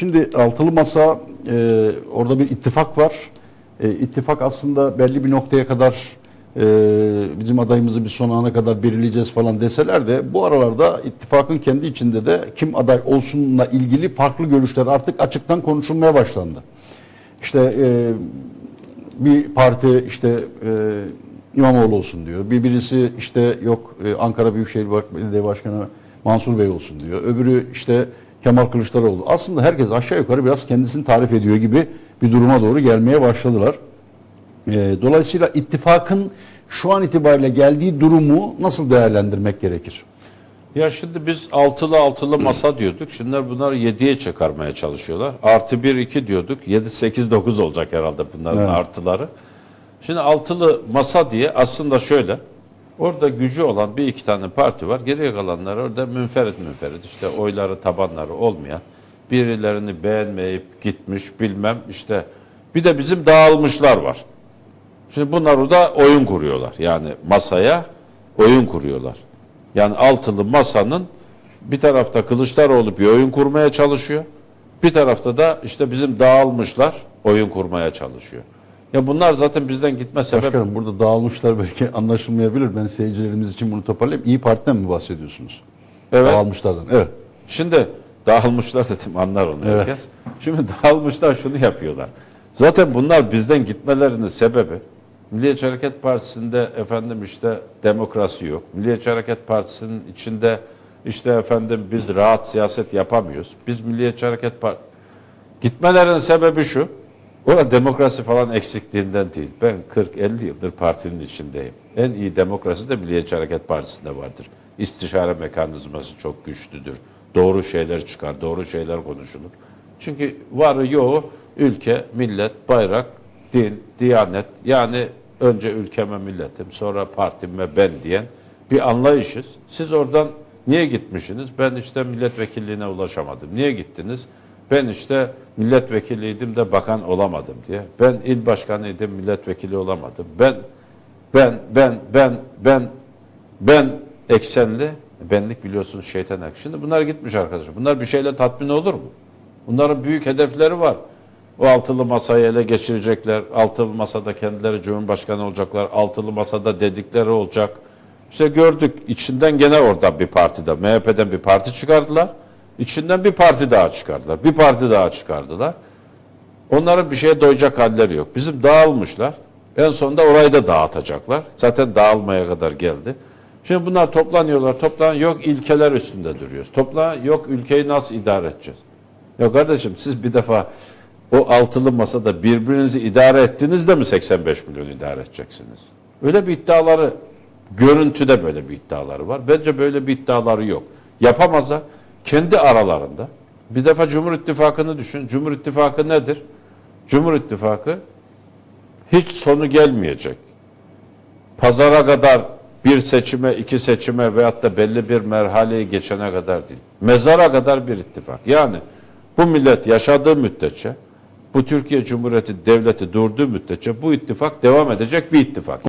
Şimdi altılı masa e, orada bir ittifak var. E, ittifak aslında belli bir noktaya kadar e, bizim adayımızı bir son ana kadar belirleyeceğiz falan deseler de bu aralarda ittifakın kendi içinde de kim aday olsunla ilgili farklı görüşler artık açıktan konuşulmaya başlandı. İşte e, bir parti işte e, İmamoğlu olsun diyor. Bir birisi işte yok e, Ankara Büyükşehir Belediye Başkanı Mansur Bey olsun diyor. Öbürü işte Kemal Kılıçdaroğlu. Aslında herkes aşağı yukarı biraz kendisini tarif ediyor gibi bir duruma doğru gelmeye başladılar. E, dolayısıyla ittifakın şu an itibariyle geldiği durumu nasıl değerlendirmek gerekir? Ya şimdi biz altılı altılı masa diyorduk. Şimdi bunları 7'ye çıkarmaya çalışıyorlar. Artı 1 2 diyorduk. 7 8 9 olacak herhalde bunların Evet. artıları. Şimdi altılı masa diye aslında şöyle. Orada gücü olan bir iki tane parti var. Geriye kalanlar orada münferit münferit işte oyları tabanları olmayan birilerini beğenmeyip gitmiş bilmem işte bir de bizim dağılmışlar var. Şimdi bunlar orada oyun kuruyorlar. Yani masaya oyun kuruyorlar. Yani altılı masanın bir tarafta Kılıçdaroğlu bir oyun kurmaya çalışıyor. Bir tarafta da işte bizim dağılmışlar oyun kurmaya çalışıyor. Ya bunlar zaten bizden gitme sebep. Başkanım burada dağılmışlar belki anlaşılmayabilir. Ben seyircilerimiz için bunu toparlayayım. İyi Parti'den mi bahsediyorsunuz? Evet. Dağılmışlardan. Evet. Şimdi dağılmışlar dedim anlar onu Evet. herkes. Şimdi dağılmışlar şunu yapıyorlar. Zaten bunlar bizden gitmelerinin sebebi Milliyetçi Hareket Partisi'nde efendim işte demokrasi yok. Milliyetçi Hareket Partisi'nin içinde işte efendim biz rahat siyaset yapamıyoruz. Biz Milliyetçi Hareket Partisi Gitmelerinin sebebi şu. Orada demokrasi falan eksikliğinden değil. Ben 40-50 yıldır partinin içindeyim. En iyi demokrasi de Milliyetçi Hareket Partisi'nde vardır. İstişare mekanizması çok güçlüdür. Doğru şeyler çıkar, doğru şeyler konuşulur. Çünkü varı yoğu ülke, millet, bayrak, din, diyanet yani önce ülkeme milletim sonra partim ve ben diyen bir anlayışız. Siz oradan niye gitmişsiniz? Ben işte milletvekilliğine ulaşamadım. Niye gittiniz? Ben işte milletvekiliydim de bakan olamadım diye. Ben il başkanıydım milletvekili olamadım. Ben ben ben ben ben ben eksenli benlik biliyorsunuz şeytan ek. Şimdi bunlar gitmiş arkadaşlar. Bunlar bir şeyle tatmin olur mu? Bunların büyük hedefleri var. O altılı masayı ele geçirecekler. Altılı masada kendileri cumhurbaşkanı olacaklar. Altılı masada dedikleri olacak. İşte gördük içinden gene orada bir partide MHP'den bir parti çıkardılar. İçinden bir parti daha çıkardılar. Bir parti daha çıkardılar. Onların bir şeye doyacak halleri yok. Bizim dağılmışlar. En sonunda orayı da dağıtacaklar. Zaten dağılmaya kadar geldi. Şimdi bunlar toplanıyorlar. Toplan yok ilkeler üstünde duruyoruz. Toplan yok ülkeyi nasıl idare edeceğiz? Ya kardeşim siz bir defa o altılı masada birbirinizi idare ettiniz de mi 85 milyon idare edeceksiniz? Öyle bir iddiaları görüntüde böyle bir iddiaları var. Bence böyle bir iddiaları yok. Yapamazlar. Kendi aralarında. Bir defa Cumhur İttifakı'nı düşün. Cumhur İttifakı nedir? Cumhur İttifakı hiç sonu gelmeyecek. Pazara kadar bir seçime, iki seçime veyahut da belli bir merhaleyi geçene kadar değil. Mezara kadar bir ittifak. Yani bu millet yaşadığı müddetçe, bu Türkiye Cumhuriyeti devleti durduğu müddetçe bu ittifak devam edecek bir ittifak.